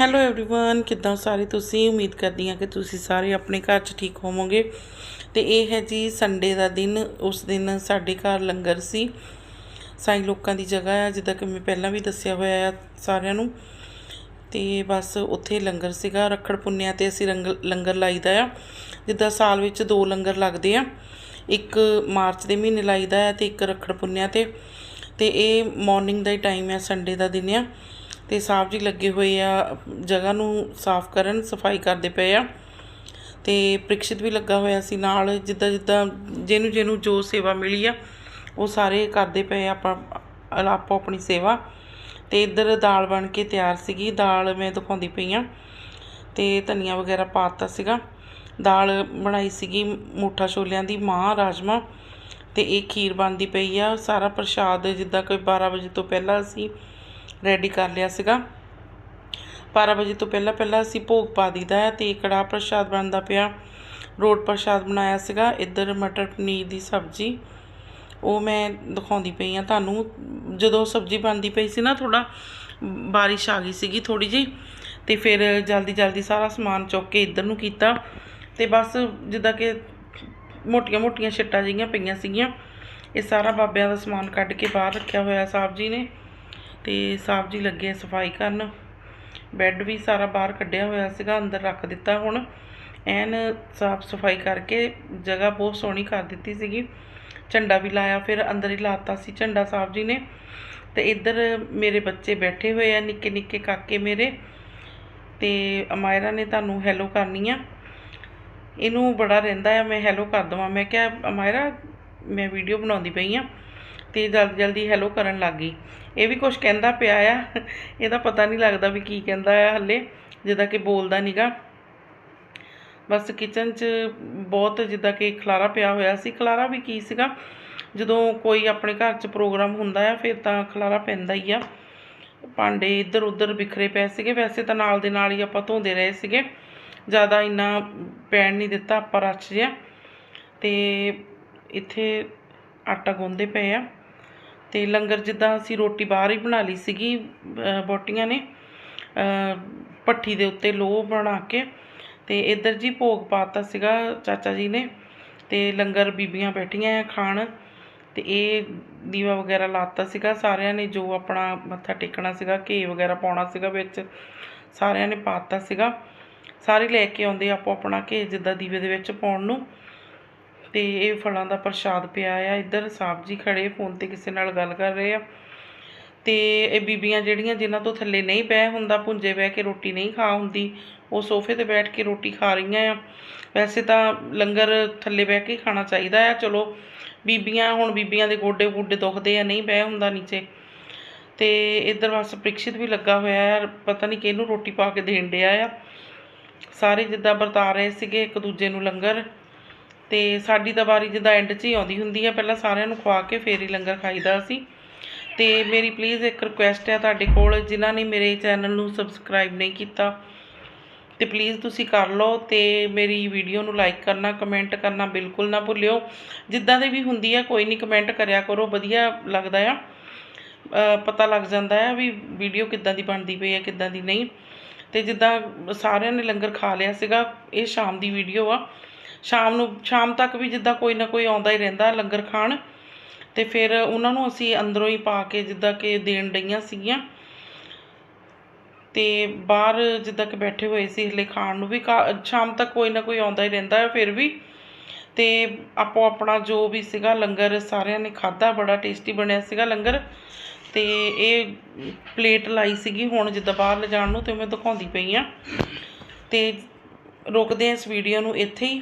Hello everyone ਕਿੱਦਾਂ ਸਾਰੇ ਤੁਸੀਂ ਉਮੀਦ ਕਰਦੀ ਹਾਂ ਕਿ ਤੁਸੀਂ ਸਾਰੇ ਆਪਣੇ ਘਰ 'ਚ ਠੀਕ ਹੋਵੋਗੇ ਤੇ ਇਹ ਹੈ ਜੀ ਸੰਡੇ ਦਾ ਦਿਨ ਉਸ ਦਿਨ ਸਾਡੇ ਘਰ ਲੰਗਰ ਸੀ ਸਾਈ ਲੋਕਾਂ ਦੀ ਜਗ੍ਹਾ ਆ ਜਿੱਦਾਂ ਕਿ ਮੈਂ ਪਹਿਲਾਂ ਵੀ ਦੱਸਿਆ ਹੋਇਆ ਆ ਸਾਰਿਆਂ ਨੂੰ ਤੇ ਬਸ ਉੱਥੇ ਲੰਗਰ ਸੀਗਾ ਰੱਖੜ ਪੁੰਨਿਆ ਤੇ ਅਸੀਂ ਰੰਗ ਲੰਗਰ ਲਾਈਦਾ ਆ ਜਿੱਦਾਂ ਸਾਲ ਵਿੱਚ ਦੋ ਲੰਗਰ ਲੱਗਦੇ ਆ ਇੱਕ ਮਾਰਚ ਦੇ ਮਹੀਨੇ ਲਾਈਦਾ ਆ ਤੇ ਇੱਕ ਰੱਖੜ ਪੁੰਨਿਆ ਤੇ ਤੇ ਇਹ ਮਾਰਨਿੰਗ ਦਾ ਹੀ ਟਾਈਮ ਆ ਸੰਡੇ ਦਾ ਦਿਨ ਆ ਤੇ ਸਾਹਿਬ ਜੀ ਲੱਗੇ ਹੋਏ ਆ, ਜਗ੍ਹਾ ਨੂੰ ਸਾਫ਼ ਕਰਨ, ਸਫ਼ਾਈ ਕਰਦੇ ਪਏ ਆ। ਤੇ ਪ੍ਰੀਕਸ਼ਿਤ ਵੀ ਲੱਗਾ ਹੋਇਆ ਸੀ ਨਾਲ, ਜਿੱਦਾਂ ਜਿੱਦਾਂ ਜਿਹਨੂੰ ਜਿਹਨੂੰ ਜੋ ਸੇਵਾ ਮਿਲੀ ਆ, ਉਹ ਸਾਰੇ ਕਰਦੇ ਪਏ ਆ ਆਪਾਂ ਆਪੋ ਆਪਣੀ ਸੇਵਾ। ਤੇ ਇੱਧਰ ਦਾਲ ਬਣ ਕੇ ਤਿਆਰ ਸੀਗੀ, ਦਾਲ ਮੈਂ ਦਿਖਾਉਂਦੀ ਪਈ ਆ। ਤੇ ਧਨੀਆ ਵਗੈਰਾ ਪਾਤਾ ਸੀਗਾ। ਦਾਲ ਬਣਾਈ ਸੀਗੀ ਮੋਠਾ ਛੋਲਿਆਂ ਦੀ ਮਾਂ ਰਾਜਮਾ ਤੇ ਇਹ ਖੀਰ ਬਣਦੀ ਪਈ ਆ। ਸਾਰਾ ਪ੍ਰਸ਼ਾਦ ਜਿੱਦਾਂ ਕੋਈ 12 ਵਜੇ ਤੋਂ ਪਹਿਲਾਂ ਅਸੀਂ ਰੈਡੀ ਕਰ ਲਿਆ ਸੀਗਾ। 12 ਵਜੇ ਤੋਂ ਪਹਿਲਾਂ ਪਹਿਲਾਂ ਅਸੀਂ ਭੋਗ ਪਾ ਦਿੱਤਾ ਹੈ ਤੇ ਕੜਾਹ ਪ੍ਰਸ਼ਾਦ ਬਣਦਾ ਪਿਆ। ਰੋਟ ਪ੍ਰਸ਼ਾਦ ਬਣਾਇਆ ਸੀਗਾ। ਇੱਧਰ ਮਟਰ ਪਨੀਰ ਦੀ ਸਬਜ਼ੀ। ਉਹ ਮੈਂ ਦਿਖਾਉਂਦੀ ਪਈ ਆ ਤੁਹਾਨੂੰ। ਜਦੋਂ ਸਬਜ਼ੀ ਬਣਦੀ ਪਈ ਸੀ ਨਾ ਥੋੜਾ ਬਾਰਿਸ਼ ਆ ਗਈ ਸੀਗੀ ਥੋੜੀ ਜਿਹੀ ਤੇ ਫਿਰ ਜਲਦੀ ਜਲਦੀ ਸਾਰਾ ਸਮਾਨ ਚੁੱਕ ਕੇ ਇੱਧਰ ਨੂੰ ਕੀਤਾ ਤੇ ਬਸ ਜਿੱਦਾਂ ਕਿ ਮੋਟੀਆਂ ਮੋਟੀਆਂ ਛਿੱਟਾਂ ਜਿਹੀਆਂ ਪਈਆਂ ਸੀਗੀਆਂ। ਇਹ ਸਾਰਾ ਬਾਬਿਆਂ ਦਾ ਸਮਾਨ ਕੱਢ ਕੇ ਬਾਹਰ ਰੱਖਿਆ ਹੋਇਆ ਸਾਹਿਬ ਜੀ ਨੇ। ਤੇ ਸਾਹਿਬ ਜੀ ਲੱਗੇ ਸਫ਼ਾਈ ਕਰਨ। ਬੈੱਡ ਵੀ ਸਾਰਾ ਬਾਹਰ ਕੱਢਿਆ ਹੋਇਆ ਸੀਗਾ, ਅੰਦਰ ਰੱਖ ਦਿੱਤਾ ਹੁਣ। ਐਨ ਸਾਫ਼ ਸਫ਼ਾਈ ਕਰਕੇ ਜਗ੍ਹਾ ਬਹੁਤ ਸੋਹਣੀ ਕਰ ਦਿੱਤੀ ਸੀਗੀ। ਝੰਡਾ ਵੀ ਲਾਇਆ, ਫਿਰ ਅੰਦਰ ਹੀ ਲਾਤਾ ਸੀ ਝੰਡਾ ਸਾਹਿਬ ਜੀ ਨੇ। ਤੇ ਇੱਧਰ ਮੇਰੇ ਬੱਚੇ ਬੈਠੇ ਹੋਏ ਆ, ਨਿੱਕੇ ਨਿੱਕੇ ਕਾਕੇ ਮੇਰੇ। ਤੇ ਅਮਾਇਰਾ ਨੇ ਤੁਹਾਨੂੰ ਹੈਲੋ ਕਰਨੀ ਆ। ਇਹਨੂੰ ਬੜਾ ਰਹਿੰਦਾ ਆ, ਮੈਂ ਹੈਲੋ ਕਰ ਦਵਾਂ। ਮੈਂ ਕਿਹਾ, ਅਮਾਇਰਾ, ਮੈਂ ਵੀਡੀਓ ਬਣਾਉਂਦੀ ਪਈ ਆ। ਤੇ ਜਲਦੀ ਜਲਦੀ ਹੈਲੋ ਕਰਨ ਲੱਗ ਗਈ। ਇਹ ਵੀ ਕੁਝ ਕਹਿੰਦਾ ਪਿਆ ਆ। ਇਹਦਾ ਪਤਾ ਨਹੀਂ ਲੱਗਦਾ ਵੀ ਕੀ ਕਹਿੰਦਾ ਆ ਹੱਲੇ, ਜਿੱਦਾਂ ਕਿ ਬੋਲਦਾ ਨਹੀਂਗਾ ਬਸ ਕਿਚਨ 'ਚ ਬਹੁਤ ਜਿੱਦਾਂ ਕਿ ਖਲਾਰਾ ਪਿਆ ਹੋਇਆ ਸੀ। ਖਲਾਰਾ ਵੀ ਕੀ ਸੀਗਾ? ਜਦੋਂ ਕੋਈ ਆਪਣੇ ਘਰ 'ਚ ਪ੍ਰੋਗਰਾਮ ਹੁੰਦਾ ਆ, ਫਿਰ ਤਾਂ ਖਲਾਰਾ ਪੈਂਦਾ ਹੀ ਆ। ਭਾਂਡੇ ਇੱਧਰ ਉੱਧਰ ਬਿਖਰੇ ਪਏ ਸੀਗੇ। ਵੈਸੇ ਤਾਂ ਨਾਲ ਦੇ ਨਾਲ ਹੀ ਆਪਾਂ ਧੋਂਦੇ ਰਹੇ ਸੀਗੇ। ਜ਼ਿਆਦਾ ਇੰਨਾ ਪੈਣ ਨਹੀਂ ਦਿੱਤਾ ਆਪਾਂ ਰੱਛ ਜਿਆ ਤੇ ਇੱਥੇ ਆਟਾ ਗੁੰਨਦੇ ਪਏ ਆ। ਅਤੇ ਲੰਗਰ ਜਿੱਦਾਂ ਅਸੀਂ ਰੋਟੀ ਬਾਹਰ ਹੀ ਬਣਾ ਲਈ ਸੀਗੀ ਬੋਟੀਆਂ ਨੇ ਭੱਠੀ ਦੇ ਉੱਤੇ ਲੋਹ ਬਣਾ ਕੇ ਅਤੇ ਇੱਧਰ ਜੀ ਭੋਗ ਪਾਤਾ ਸੀਗਾ ਚਾਚਾ ਜੀ ਨੇ ਅਤੇ ਲੰਗਰ ਬੀਬੀਆਂ ਬੈਠੀਆਂ ਆ ਖਾਣ ਅਤੇ ਇਹ ਦੀਵਾ ਵਗੈਰਾ ਲਾਤਾ ਸੀਗਾ ਸਾਰਿਆਂ ਨੇ, ਜੋ ਆਪਣਾ ਮੱਥਾ ਟੇਕਣਾ ਸੀਗਾ, ਘੇ ਵਗੈਰਾ ਪਾਉਣਾ ਸੀਗਾ ਵਿੱਚ, ਸਾਰਿਆਂ ਨੇ ਪਾਤਾ ਸੀਗਾ। ਸਾਰੇ ਲੈ ਕੇ ਆਉਂਦੇ ਆਪੋ ਆਪਣਾ ਘੇ ਜਿੱਦਾਂ ਦੀਵੇ ਦੇ ਵਿੱਚ ਪਾਉਣ ਨੂੰ। ਤੇ ਇਹ ਫਲਾਂ ਦਾ ਪ੍ਰਸ਼ਾਦ ਪਿਆ ਆ। ਇੱਧਰ ਸਾਹਿਬ ਜੀ ਖੜੇ, ਫੋਨ ਤੇ ਕਿਸੇ ਨਾਲ ਗੱਲ ਕਰ ਰਹੇ ਆ। ਤੇ ਇਹ ਬੀਬੀਆਂ ਜਿਹੜੀਆਂ, ਜਿਨ੍ਹਾਂ ਤੋਂ ਥੱਲੇ ਨਹੀਂ ਬਹਿ ਹੁੰਦਾ ਪੁੰਜੇ ਬਹਿ ਕੇ ਰੋਟੀ ਨਹੀਂ ਖਾ ਹੁੰਦੀ, ਉਹ ਸੋਫੇ ਤੇ ਬੈਠ ਕੇ ਰੋਟੀ ਖਾ ਰਹੀਆਂ ਆ। ਵੈਸੇ ਤਾਂ ਲੰਗਰ ਥੱਲੇ ਬਹਿ ਕੇ ਖਾਣਾ ਚਾਹੀਦਾ ਆ। ਚਲੋ, ਬੀਬੀਆਂ, ਹੁਣ ਬੀਬੀਆਂ ਦੇ ਗੋਡੇ ਗੋਡੇ ਦੁਖਦੇ ਆ, ਨਹੀਂ ਬਹਿ ਹੁੰਦਾ ਨੀਚੇ। ਤੇ ਇੱਧਰ ਬਸ ਪ੍ਰੀਕਸ਼ਿਤ ਵੀ ਲੱਗਾ ਹੋਇਆ ਆ। ਪਤਾ ਨਹੀਂ ਕਿਹਨੂੰ ਰੋਟੀ ਪਾ ਕੇ ਦੇਣ ਡਿਆ ਆ। ਸਾਰੇ ਜਿੱਦਾਂ ਵਰਤਾ ਰਹੇ ਸੀਗੇ, ਇੱਕ ਦੂਜੇ ਨੂੰ ਲੰਗਰ। ਤੇ ਸਾਡੀ ਤਾਂ ਵਾਰੀ ਜਿੱਦਾਂ ਐਂਡ 'ਚ ਹੀ ਆਉਂਦੀ ਹੁੰਦੀ ਆ, ਪਹਿਲਾਂ ਸਾਰਿਆਂ ਨੂੰ ਖਵਾ ਕੇ ਫੇਰ ਹੀ ਲੰਗਰ ਖਾਈਦਾ ਸੀ। ਤੇ ਮੇਰੀ ਪਲੀਜ਼ ਇੱਕ ਰਿਕੁਐਸਟ ਹੈ ਤੁਹਾਡੇ ਕੋਲ, ਜਿਨ੍ਹਾਂ ਨੇ ਮੇਰੇ ਚੈਨਲ ਨੂੰ ਸਬਸਕ੍ਰਾਈਬ ਨਹੀਂ ਕੀਤਾ, ਤੇ ਪਲੀਜ਼ ਤੁਸੀਂ ਕਰ ਲਓ ਤੇ ਮੇਰੀ ਵੀਡੀਓ ਨੂੰ ਲਾਈਕ ਕਰਨਾ ਕਮੈਂਟ ਕਰਨਾ ਬਿਲਕੁਲ ਨਾ ਭੁੱਲਿਓ। ਜਿੱਦਾਂ ਦੇ ਵੀ ਹੁੰਦੀ ਆ, ਕੋਈ ਨਹੀਂ ਕਮੈਂਟ ਕਰਿਆ ਕਰੋ, ਵਧੀਆ ਲੱਗਦਾ ਆ। ਪਤਾ ਲੱਗ ਜਾਂਦਾ ਆ ਵੀ ਵੀਡੀਓ ਕਿੱਦਾਂ ਦੀ ਬਣਦੀ ਪਈ ਹੈ ਕਿੱਦਾਂ ਦੀ ਨਹੀਂ। ਤੇ ਜਿੱਦਾਂ ਸਾਰਿਆਂ ਨੇ ਲੰਗਰ ਖਾ ਲਿਆ ਸੀਗਾ, ਇਹ ਸ਼ਾਮ ਦੀ ਵੀਡੀਓ ਆ। ਸ਼ਾਮ ਨੂੰ, ਸ਼ਾਮ ਤੱਕ ਵੀ ਜਿੱਦਾਂ ਕੋਈ ਨਾ ਕੋਈ ਆਉਂਦਾ ਹੀ ਰਹਿੰਦਾ ਲੰਗਰ ਖਾਣ। ਤੇ ਫਿਰ ਉਹਨਾਂ ਨੂੰ ਅਸੀਂ ਅੰਦਰੋਂ ਹੀ ਪਾ ਕੇ ਜਿੱਦਾਂ ਕਿ ਦੇਣ ਡਈਆਂ ਸੀਗੀਆਂ। ਤੇ ਬਾਹਰ ਜਿੱਦਾਂ ਕਿ ਬੈਠੇ ਹੋਏ ਸੀ ਹਲੇ ਖਾਣ ਨੂੰ ਵੀ ਸ਼ਾਮ ਤੱਕ ਕੋਈ ਨਾ ਕੋਈ ਆਉਂਦਾ ਹੀ ਰਹਿੰਦਾ ਹੈ ਫਿਰ ਵੀ। ਤੇ ਆਪੋ ਆਪਣਾ ਜੋ ਵੀ ਸੀਗਾ ਲੰਗਰ ਸਾਰਿਆਂ ਨੇ ਖਾਦਾ ਬੜਾ ਟੇਸਟੀ ਬਣਿਆ ਸੀਗਾ ਲੰਗਰ। ਤੇ ਇਹ ਪਲੇਟ ਲਾਈ ਸੀਗੀ ਹੁਣ ਜਿੱਦਾਂ ਬਾਹਰ ਲਿਜਾਣ ਨੂੰ ਤੇ ਮੈਂ ਦਿਖਾਉਂਦੀ ਪਈ ਆ ਤੇ ਰੋਕਦੇ ਆ ਇਸ ਵੀਡੀਓ ਨੂੰ ਇੱਥੇ ਹੀ।